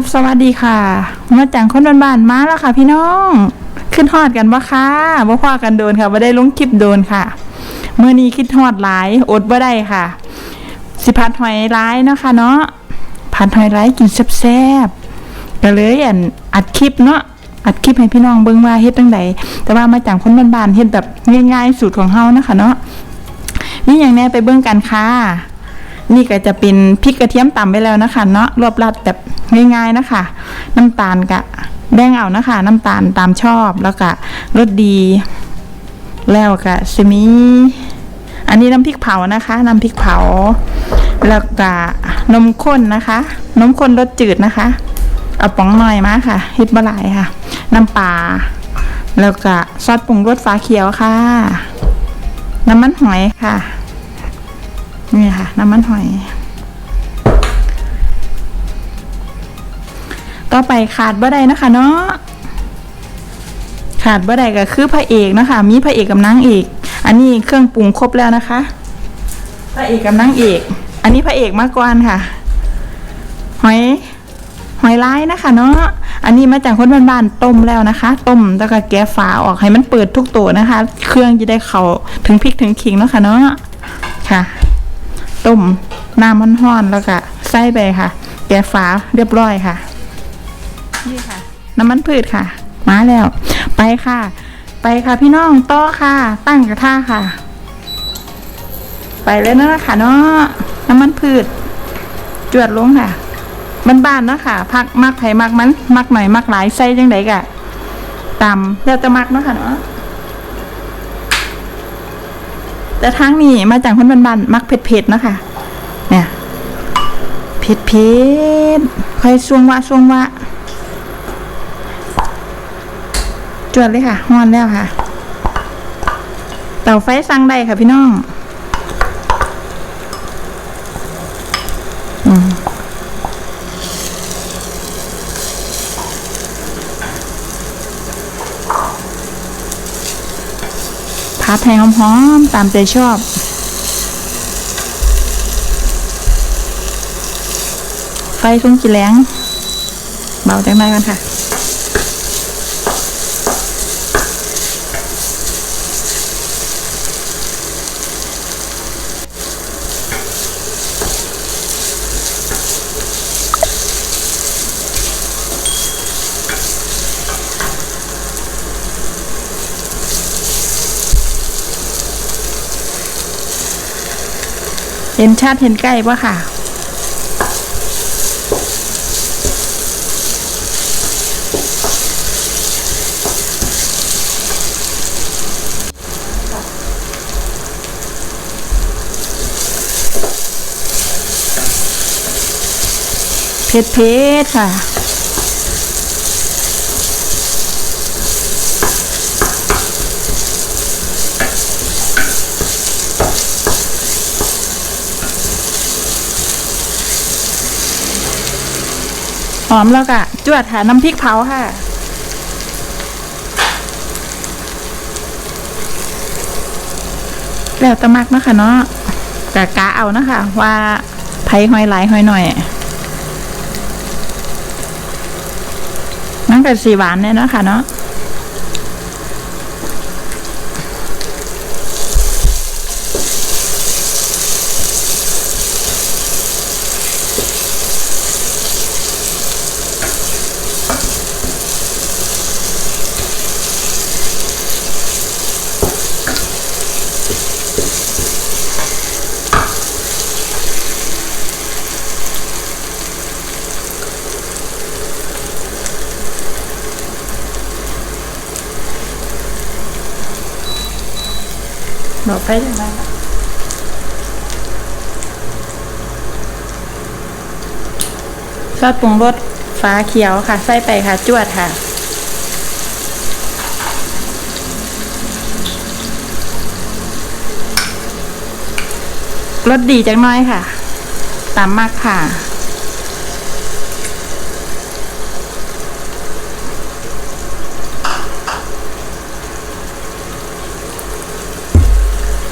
บสวัสดีค่ะมาจากคนบ้านๆมาแล้วค่ะ พี่น้อง ขึ้นฮอดกันบ่คะบ่พอกันโดนค่ะบ่ได้ลงคลิปโดนค่ะเมื่อนี้คิดฮอดหลายอดบ่ได้ค่ะ สิพัดหอยร้ายเนาะค่ะเนาะพัดหอยร้ายกินแซ่บๆก็เลยอันอัดคลิปเนาะอัดคลิปให้พี่น้องเบิ่งว่าเฮ็ดจังไดแต่ว่ามาจากคนบ้านๆเฮ็ดแบบง่ายๆสูตรของเฮานะคะเนาะนี่อย่างแน่ไปเบิ่งกันค่ะ นี่ก็จะเป็นพริกกระเทียมตำไปแล้วนะคะ เนาะรวบรัดแบบง่ายๆนะคะ น้ำตาลกะแบ่งเอานะคะ น้ำตาลตามชอบแล้วก็รสดี แล้วก็จะมีอันนี้น้ำพริกเผานะคะน้ำพริกเผา แล้วก็นมข้นนะคะ นมข้นรสจืดนะคะ เอาป๋องหน่อยมาค่ะฮิตบะหลายค่ะ น้ำปลาแล้วก็ซอสปรุงรสฟ้าเขียวค่ะ น้ำมันหอยค่ะ นี่ค่ะ น้ำมันหอย ต่อไปขาดบ่ได้นะคะเนาะขาดบ่ได้ก็คือพระเอกนะคะ มีพระเอกกับนางเอกอันนี้เครื่องปรุงครบแล้วนะคะ พระเอกกับนางเอก อันนี้พระเอกมากกว่าค่ะ หอย หอยลายนะคะเนาะ อันนี้มาจากคนบ้านๆต้มแล้วนะคะ ต้มแล้วก็แกะฝาออกให้มันเปิดทุกตัวนะคะ เครื่องจะได้เข้าถึงพริกถึงขิงเนาะค่ะเนาะ ค่ะ ต้มน้ำมันห้อนแล้วก็ใส่ไปค่ะ แกะฝาเรียบร้อยค่ะ นี่ค่ะ น้ำมันพืชค่ะ มาแล้ว ไปค่ะ ไปค่ะพี่น้องต่อค่ะ ตั้งกระทะค่ะ ไปเลยเนาะค่ะเนาะน้ำมันพืช จวดลงค่ะบ้านๆเนาะค่ะพักมักไผ่มักมัน มักหน่อยมักหลายใส่จังไดกะตามแล้วจะมักเนาะค่ะเนาะ แต่ทางนี้มาจากคนบ้านๆมักเผ็ดๆนะคะเนี่ยเผ็ดเผ็ดๆค่อยช่วงวะช่วงวะจวดเลยค่ะห้อนแล้วค่ะ เตาไฟสั่งได้ค่ะพี่น้อง อืม พัดให้หอมๆตามใจชอบไฟทุ่งกี่แรงเบาจังไม้กันค่ะ เห็นชัดเห็นใกล้ปะค่ะ เผ็ดเผ็ดๆค่ะ หอมแล้วก็จวดค่ะน้ำพริกเผาค่ะ แล้วตะมักนะคะเนาะกะกะเอานะคะ ว่าไผ่หอยหลายหอยหน่อยนั่นก็สีหวานเนี่ยเนาะค่ะเนาะ บอกไปยังไงคะซอสปรุงรสฟ้าเขียวค่ะ ใส่ไปค่ะ จวดค่ะรสดีจังน้อยค่ะ ตามมากค่ะ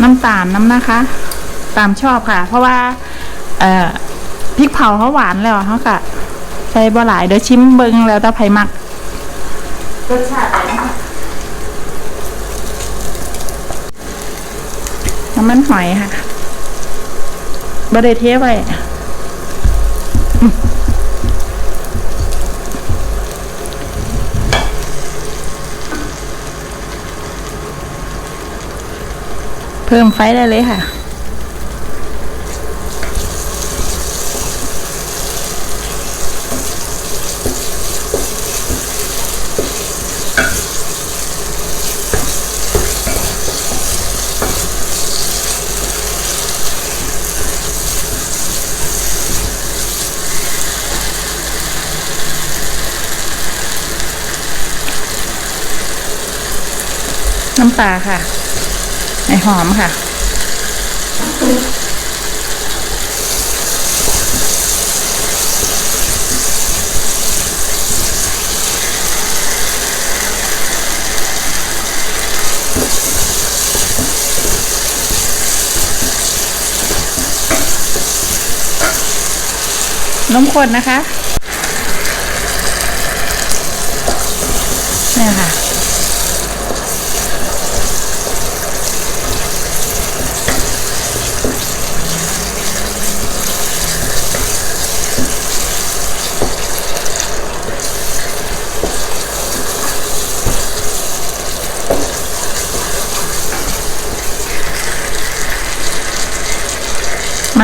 น้ำตาลน้ำนะคะ ตามชอบค่ะ เพราะว่าเอ่อพริกเผาเขาหวานแล้วเขากะใส่ส่บ่หลายเดี๋ยวชิมเบิ่งแล้วแต่ไผมักรสชาติอะไรนะคะน้ำมันหอยค่ะบ่ได้เทไว้ เพิ่มไฟได้เลยค่ะ น้ำปลาค่ะ ไอหอมค่ะ น้ำข้นนะคะ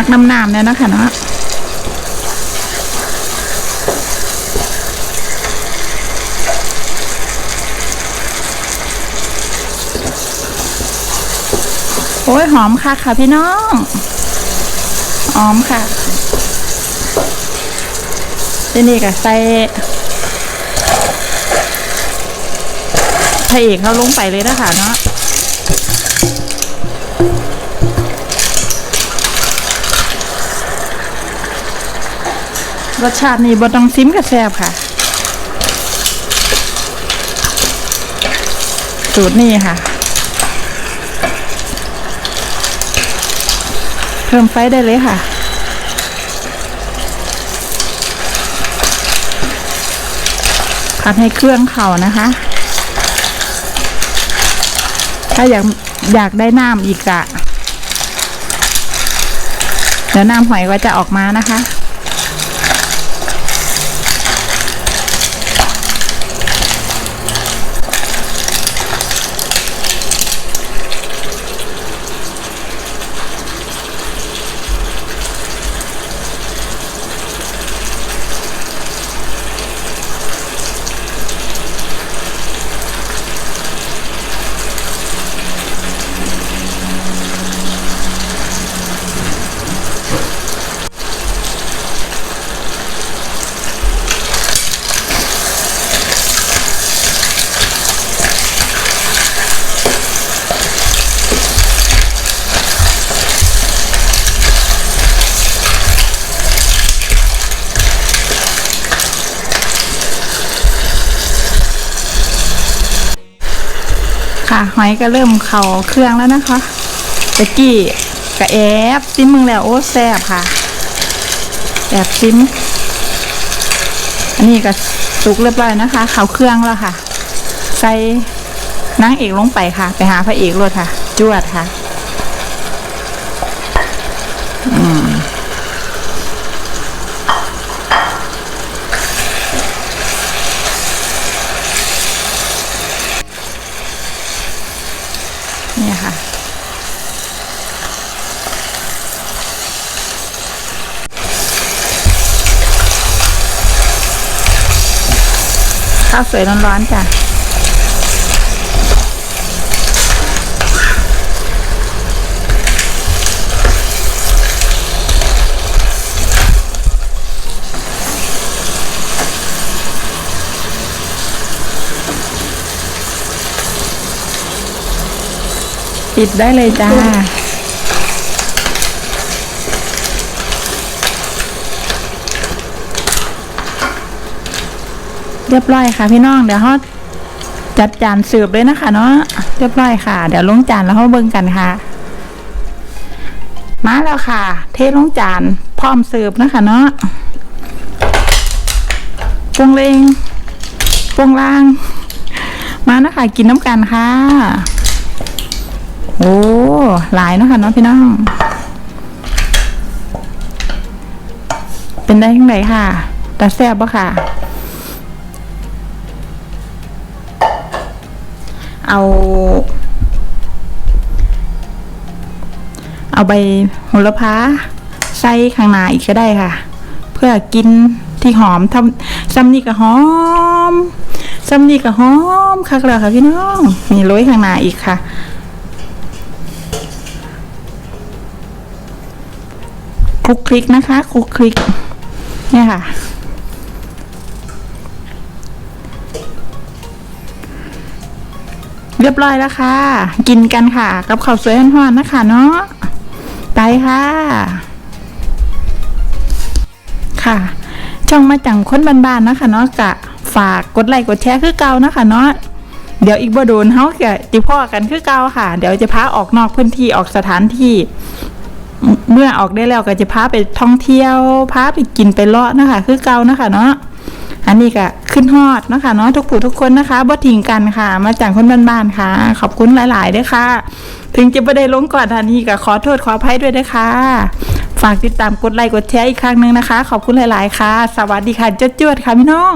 กน้ำน้ำเนี่ยนะคะเนาะโอ้ยหอมค่ะค่ะพี่น้องหอมค่ะทีนี่ก็ใส่พระเอกเขาลงไปเลยนะคะเนาะ รสชาตินี่บต้องซิมกับแซ่บค่ะ สูตรนี่ค่ะ เพิ่มไฟได้เลยค่ะผัดให้เครื่องเข่านะคะ ถ้าอยากอยากได้น้ำอีกอะเดี๋ยวน้ำหอยก็จะออกมานะคะ ค่ะ หอยก็เริ่มเข่าเครื่องแล้วนะคะตะกี้กะแอบซิมมึงแล้วโอ้แซ่บค่ะ แอบซิม อันนี้ก็สุกเรียบร้อยนะคะ เข่าเครื่องแล้วค่ะ ใส่นางเอกลงไปค่ะ ไปหาพระเอกรถค่ะ จวดค่ะ อืม ข้าวสวยร้อนๆจ้ะปิดได้เลยจ้า รียบร้อยค่ะพี่น้องเดี๋ยวเขาจัดจานเสิร์ฟเลยนะคะเนาะเรียบร้อยค่ะ เดี๋ยวลงจานแล้วเขาเบิ่งกันค่ะ มาแล้วค่ะ เทลงจานพร้อมเสิร์ฟนะคะเนาะปวงเลงปวงล่าง มานะคะกินน้ำกันค่ะ โอ้หลายเนาะค่ะเนาะพี่น้อง เป็นได้ยังไงค่ะตาแซ่บปะค่ะ เอา เอาใบโหระพาใส่ข้างหน้าอีกก็ได้ค่ะ เพื่อกินที่หอมทำซัมนี่ก็หอมซัมนี่ก็หอมคักแล้วค่ะพี่น้องมีโรยข้างหน้าอีกค่ะคลุกคลิกนะคะคลุกคลิกเนี่ยค่ะ เรียบร้อยแล้วค่ะ กินกันค่ะ กับข้าวสวยห่อนๆนะคะเนาะไปค่ะ ค่ะ ช่องมาจังคนบ้านๆนะคะเนาะกะฝากกดไลค์กดแชร์คือเก่านะคะเนาะเดี๋ยวอีกบ่โดนเฮาจะติพ่อกันคือเก่าค่ะ เดี๋ยวจะพาออกนอกพื้นที่ออกสถานที่ เมื่อออกได้แล้วก็จะพาไปท่องเที่ยวพาไปกินไปเลาะนะคะ คือเก่านะคะเนาะอันนี้ก็ ขึ้นฮอดเนาะคะเนาะทุกผู้ทุกคนนะคะบ่ทิ้งกันค่ะ มาจากคนบ้านๆค่ะ ขอบคุณหลายๆด้วยค่ะ ถึงจะไม่ได้ลงก่อนทันนี้ก็ขอโทษขออภัยด้วยนะคะ ฝากติดตามกดไลค์กดแชร์อีกครั้งหนึ่งนะคะ ขอบคุณหลาย ๆ ค่ะ สวัสดีค่ะจวดๆค่ะพี่น้อง